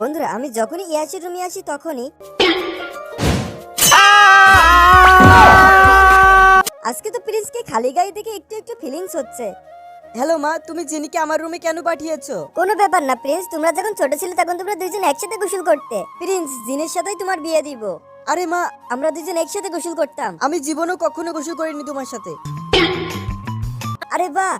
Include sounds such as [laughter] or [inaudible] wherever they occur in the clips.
বন্ধুরা আমি যখনই ইয়াসির রুমে আসি তখনই আজকে তো প্রিন্সকে খালি গায়ে দেখে একটু একটু ফিলিংস হচ্ছে। হ্যালো মা তুমি জিনিকে আমার রুমে কেন পাঠিয়েছো? কোনো ব্যাপার না প্রিন্স তোমরা যখন ছোট ছিলে তখন তোমরা দুইজন একসাথে গোসল করতে। প্রিন্স জিনের সাথেই তোমার বিয়ে দিব। আরে মা আমরা দুইজন একসাথে গোসল করতাম। আমি জীবনেও কখনো গোসল করিনি তোমার সাথে। আরে বাহ!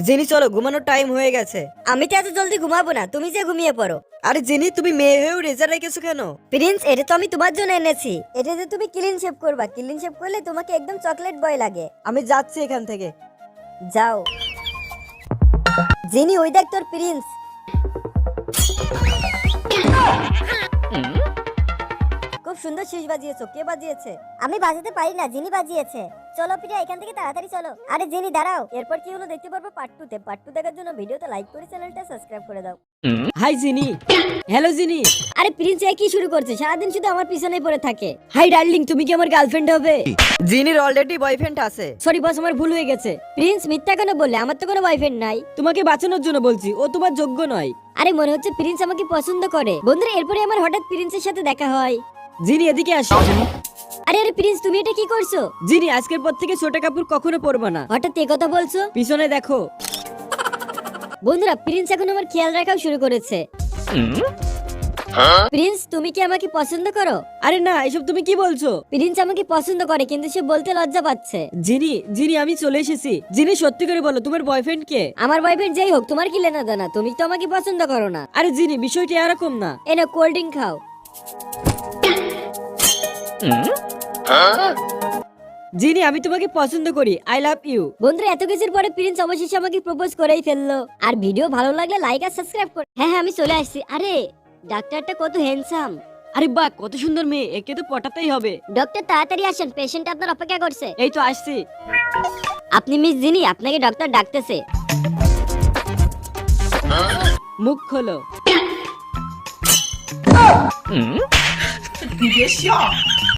জেনি চলো ঘুমানোর টাইম হয়ে গেছে। আমি তো এত জলদি ঘুমাবো না তুমি যে ঘুমিয়ে পড়ো। আরে জিনি তুমি মেয়ে হয়েও রেজার রেখেছো কেন? প্রিন্স এটা তো আমি তোমার জন্য এনেছি। এটা যে তুমি ক্লিন শেপ করবা ক্লিন শেভ করলে তোমাকে একদম চকলেট বয় লাগে। আমি যাচ্ছি এখান থেকে। যাও। জিনি ওই দেখ তোর প্রিন্স সুন্দর শীষ বাজিয়েছো কে বাজিয়েছে? আমি বাজাতে পারি না জিনি বাজিয়েছে। চলো প্রিয়া এখান থেকে তাড়াতাড়ি চলো। আরে জিনি দাঁড়াও। এরপর কি হলো দেখতে পারব পার্ট টু তে। পার্ট টু দেখার জন্য ভিডিওতে লাইক করে চ্যানেলটা সাবস্ক্রাইব করে দাও। হাই জিনি হ্যালো জিনি আরে প্রিন্স এ কি শুরু করছে? সারাদিন শুধু আমার পিছনে পড়ে থাকে। হাই ডার্লিং তুমি কি আমার গার্লফ্রেন্ড হবে? জিনির অলরেডি বয়ফ্রেন্ড আছে। সরি বস আমার ভুল হয়ে গেছে। প্রিন্স মিথ্যা কেন বললে? আমার তো কোনো বয়ফ্রেন্ড নাই। তোমাকে বাঁচানোর জন্য বলছি ও তোমার যোগ্য নয়। আরে মনে হচ্ছে প্রিন্স আমাকে পছন্দ করে। বন্ধুরা এরপরে আমার হঠাৎ প্রিন্সের সাথে দেখা হয়। জিনি এদিকে আসো। আরে আরে প্রিন্স তুমি এটা কি করছ? জিনি আজকের পর থেকে ছোট কাপড় কখনো পরবে না। হঠাৎ এ কথা বলছো? পিছনে দেখো। বন্ধুরা প্রিন্স এখন আমার খেয়াল রাখাও শুরু করেছে। প্রিন্স তুমি কি আমাকে পছন্দ করো? আরে না এসব তুমি কি বলছো? প্রিন্স আমাকে পছন্দ করে কিন্তু সে বলতে লজ্জা পাচ্ছে। জিনি জিনি আমি চলে এসেছি। জিনি সত্যি করে বলো তোমার বয়ফ্রেন্ড কে? আমার বয়ফ্রেন্ড যাই হোক তোমার কি লেনা দেনা? তুমি তো আমাকে পছন্দ করো না। আরে জিনি বিষয়টি এরকম না। এনে কোল্ড ড্রিঙ্ক খাও। জিনি আমি তোমাকে পছন্দ করি। আই লাভ ইউ বন্ধুরা এত কিছুর পরে প্রিন্স অবশেষে আমাকে প্রপোজ করেই ফেলল। আর ভিডিও ভালো লাগলে লাইক আর সাবস্ক্রাইব কর হ্যাঁ হ্যাঁ আমি চলে আসছি। আরে ডাক্তারটা কত হ্যান্ডসাম আরে বাহ কত সুন্দর মেয়ে। একে তো পটাতেই হবে। ডক্টর তাড়াতাড়ি আসেন। পেশেন্ট আপনার অপেক্ষা করছে। এই তো আসছি। আপনি মিস জিনি আপনাকে ডক্টর ডাকতেছে। মুখ খোলো। [coughs]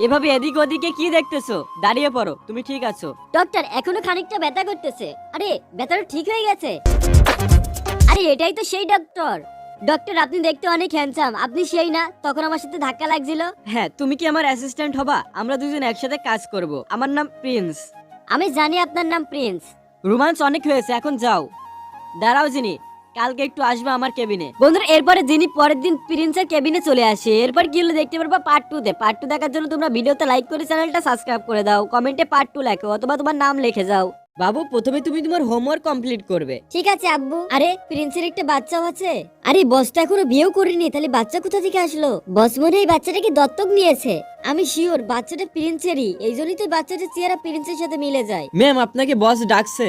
এভাবে এদিক ওদিকে কি দেখতেছো? দাঁড়িয়ে পড়ো তুমি ঠিক আছো। ডক্টর এখনও খানিকটা ব্যথা করতেছে। আরে ব্যথাটা ঠিক হয়ে গেছে। আরে এটাই তো সেই ডক্টর। ডক্টর আপনি দেখতে অনেক হ্যান্ডসাম আপনি সেই না তখন আমার সাথে ধাক্কা লাগছিল? হ্যাঁ তুমি কি আমার অ্যাসিস্ট্যান্ট হবা? আমরা দুজন একসাথে কাজ করব। আমার নাম প্রিন্স। আমি জানি আপনার নাম প্রিন্স। রোমান্স অনেক হয়েছে এখন যাও। দাঁড়াও জিনি। কালকে একটু আসবে আমার কেবিনে বন্ধুরা এরপরে যিনি পরের দিন প্রিন্সের কেবিনে চলে আসে এরপর কি হলো দেখতে পারবা? পার্ট টু তে। পার্ট টু দেখার জন্য তোমরা ভিডিওতে লাইক করে চ্যানেলটা সাবস্ক্রাইব করে দাও। কমেন্টে পার্ট টু লেখো অথবা তোমার নাম লিখে যাও। বাবু প্রথমে তুমি তোমার হোমওয়ার্ক কমপ্লিট করবে। ঠিক আছে আব্বু। আরে প্রিন্সের একটা বাচ্চাও আছে? আরে বস তো এখনও বিয়েও করিনি তাহলে বাচ্চা কোথা থেকে আসলো? বস মনে এই বাচ্চাটাকে দত্তক নিয়েছে। আমি শিওর বাচ্চাটা প্রিন্সেরই এই জন্যই তো বাচ্চাটা চেহারা প্রিন্সের সাথে মিলে যায়। ম্যাম আপনাকে বস ডাকছে।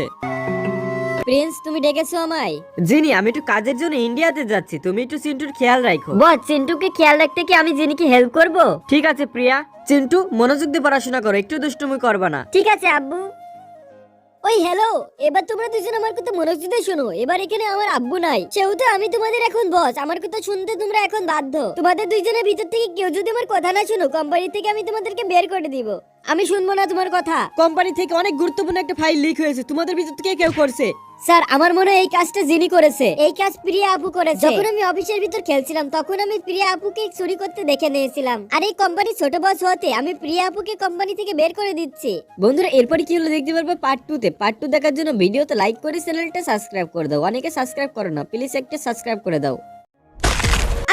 প্রিন্স তুমি ডেকেছো আমায়? জিনি আমি একটু কাজের জন্য ইন্ডিয়াতে যাচ্ছি। তুমি একটু চিন্টুর খেয়াল রাখো বস চিন্টুকে খেয়াল রাখতে কি আমি জিনিকে হেল্প করব? ঠিক আছে প্রিয়া। চিন্টু মনোযোগ দিয়ে পড়াশোনা করো একটু দুষ্টুমি করবা না। ঠিক আছে আব্বু। ওই হ্যালো এবার তোমরা দুজন আমার কথা মনোযোগ দিয়ে শোনো। এবার এখানে আমার আব্বু নাই। সেহেতু আমি তোমাদের এখন বস আমার কথা শুনতে তোমরা এখন বাধ্য। তোমাদের দুইজনের ভিতর থেকে কেউ যদি আমার কথা না শোনো কোম্পানি থেকে আমি তোমাদেরকে বের করে দিব। আমি শুনব না তোমার কথা। কোম্পানি থেকে অনেক গুরুত্বপূর্ণ একটা ফাইল লিক হয়েছে। তোমাদের ভিতর থেকে কেউ করছে? স্যার আমার মনে হয় এই কাজটা জিনি করেছে এই কাজ প্রিয়া আপু করেছে। যখন আমি অফিসের ভিতর খেলছিলাম তখন আমি প্রিয়া আপুকে চুরি করতে দেখে নিয়েছিলাম। আর এই কোম্পানি ছোট বস হতে আমি প্রিয়া আপুকে কোম্পানি থেকে বের করে দিচ্ছি। বন্ধুরা এরপরে কি হলো দেখতে পারবে? পার্ট টু তে। পার্ট টু দেখার জন্য ভিডিওতে লাইক করে চ্যানেলটা সাবস্ক্রাইব করে দাও। অনেকে সাবস্ক্রাইব করো না। প্লিজ একটা সাবস্ক্রাইব করে দাও।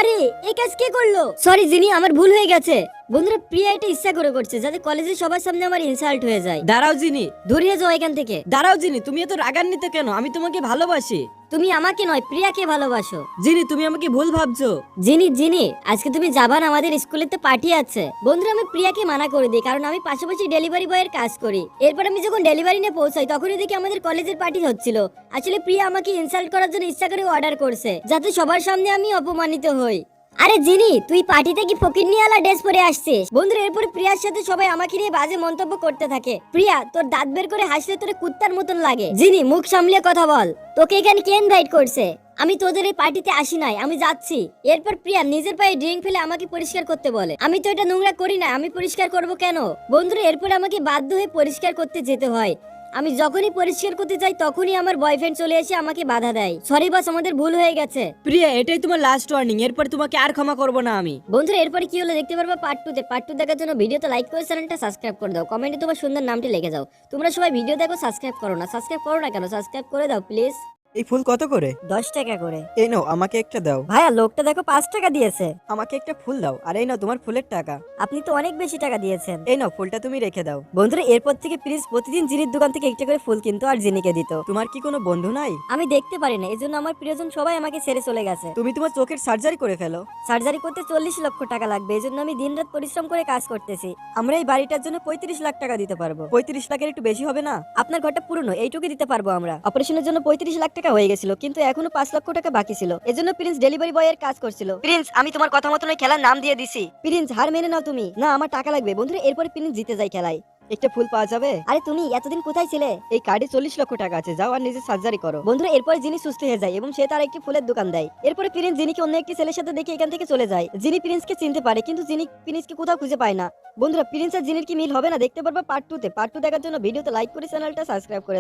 আরে এই কাজ কে করল? সরি জিনি আমার ভুল হয়ে গেছে। বন্ধুরা প্রিয়া এটা ইচ্ছা করে করছে যাতে কলেজে সবার সামনে আমার ইনসাল্ট হয়ে যায়। দাঁড়াও জিনি। ধরিয়ে যাও এখান থেকে। দাঁড়াও জিনি তুমি এত রাগান্বিত কেন? আমি তোমাকে ভালোবাসি। তুমি আমাকে নয় প্রিয়াকে ভালোবাসো। জিনি তুমি আমাকে ভুল ভাবছ। জিনি জিনি আজকে তুমি যাবান আমাদের স্কুলেতে পার্টি আছে বন্ধুরা আমি প্রিয়াকে মানা করে দিই কারণ আমি পাশাপাশি ডেলিভারি বয়ের কাজ করি। এরপর আমি যখন ডেলিভারি নিয়ে পৌঁছাই তখনই দেখি আমাদের কলেজের পার্টি হচ্ছিল। আসলে প্রিয়া আমাকে ইনসাল্ট করার জন্য ইচ্ছা করে অর্ডার করছে যাতে সবার সামনে আমি অপমানিত হই। আরে জিনি, তুই পার্টিতে কি ফকির নিয়ে আলা ড্রেস পরে আসছিস? বন্ধুরা, এরপর প্রিয়ার সাথে সবাই আমাকে নিয়ে বাজে মন্তব্য করতে থাকে। প্রিয়া, তোর দাঁত বের করে হাসলে তোর কুত্তার মতন লাগে। জিনি, মুখ সামলিয়ে কথা বল। তোকে এখানে কে ইনভাইট করছে? আমি তোদের এই পার্টিতে আসি নাই, আমি যাচ্ছি। এরপর প্রিয়া নিজের পায়ে ড্রিঙ্ক ফেলে আমাকে পরিষ্কার করতে বলে। আমি তো এটা নোংরা করি না, আমি পরিষ্কার করব কেন? বন্ধুরা, এরপর আমাকে বাধ্য হয়ে পরিষ্কার করতে যেতে হয়। আমি যখনই পরিষ্কার করতে চাই তখনই আমার বয়ফ্রেন্ড চলে এসে আমাকে বাধা দেয়। সরি বাস আমাদের ভুল হয়ে গেছে। প্রিয়া এটাই তোমার লাস্ট ওয়ার্নিং এরপর তোমাকে আর ক্ষমা করব না আমি। বন্ধুরা এরপর কি হলো দেখতে পারবা পার্ট টু তে। পার্ট টু দেখার জন্য ভিডিওতে লাইক করে চ্যানেলটা সাবস্ক্রাইব করে দাও। কমেন্টে তোমার সুন্দর নামটি লিখে যাও। তোমরা সবাই ভিডিও দেখো সাবস্ক্রাইব করো না। সাবস্ক্রাইব করো না কেন? সাবস্ক্রাইব করে দাও প্লিজ এই ফুল কত করে? দশ টাকা করে। এই নাও আমাকে একটা দাও। ভাইয়া লোকটা দেখো পাঁচ টাকা দিয়েছে। আমাকে একটা ফুল দাও। আর এই নাও তোমার ফুলের টাকা। আপনি তো অনেক বেশি টাকা দিয়েছেন। এই নাও ফুলটা তুমি রেখে দাও। বন্ধুরা এরপর থেকে প্লিজ প্রতিদিন জিনির দোকান থেকে একটা করে ফুল কিনতো আর জিনিকে দিত। তোমার কি কোনো বন্ধু নাই? আমি দেখতে পারি না এজন্য আমার প্রিয়জন সবাই আমাকে ছেড়ে চলে গেছে। তুমি তোমার চোখের সার্জারি করে ফেলো। সার্জারি করতে চল্লিশ লক্ষ টাকা লাগবে এজন্য আমি দিনরাত পরিশ্রম করে কাজ করতেছি। আমরা এই বাড়িটার জন্য পঁয়ত্রিশ লাখ টাকা দিতে পারব। পঁয়ত্রিশ লাখের একটু বেশি হবে না? আপনার ঘরটা পুরনো এইটুকু দিতে পারব আমরা। অপারেশনের জন্য পঁয়ত্রিশ লাখ টাকা হয়ে গেছিল কিন্তু এখনও পাঁচ লক্ষ টাকা বাকি ছিল। এজন্য প্রিন্স ডেলিভারি বয়ের কাজ করছিল। প্রিন্স আমি তোমার কথা মতন ওই খেলার নাম দিয়ে দিছি। প্রিন্স হার মেনে নাও তুমি। না আমার টাকা লাগবে। বন্ধুরা এরপরে প্রিন্স জিতে যায় খেলায়। একটা ফুল পাওয়া যাবে? আরে তুমি এতদিন কোথায় ছিলে? এই কার্ডে চল্লিশ লক্ষ টাকা আছে যাও আর নিজে সার্জারি করো। বন্ধুরা এরপর যিনি সুস্থ হয়ে যায় এবং সে তার একটি ফুলের দোকান দেয়। এরপরে প্রিন্স জিনিকে অন্য একটি ছেলের সাথে দেখে এখান থেকে চলে যায়। যিনি প্রিন্সকে চিনতে পারে কিন্তু যিনি প্রিন্সকে কোথাও খুঁজে পায় না। বন্ধুরা প্রিন্স আর জিনির কি মিল হবে না? দেখতে পারবে পার্ট টু তে। পার্ট টু দেখার জন্য ভিডিওতে লাইক করে চ্যানেলটা সাবস্ক্রাইব করে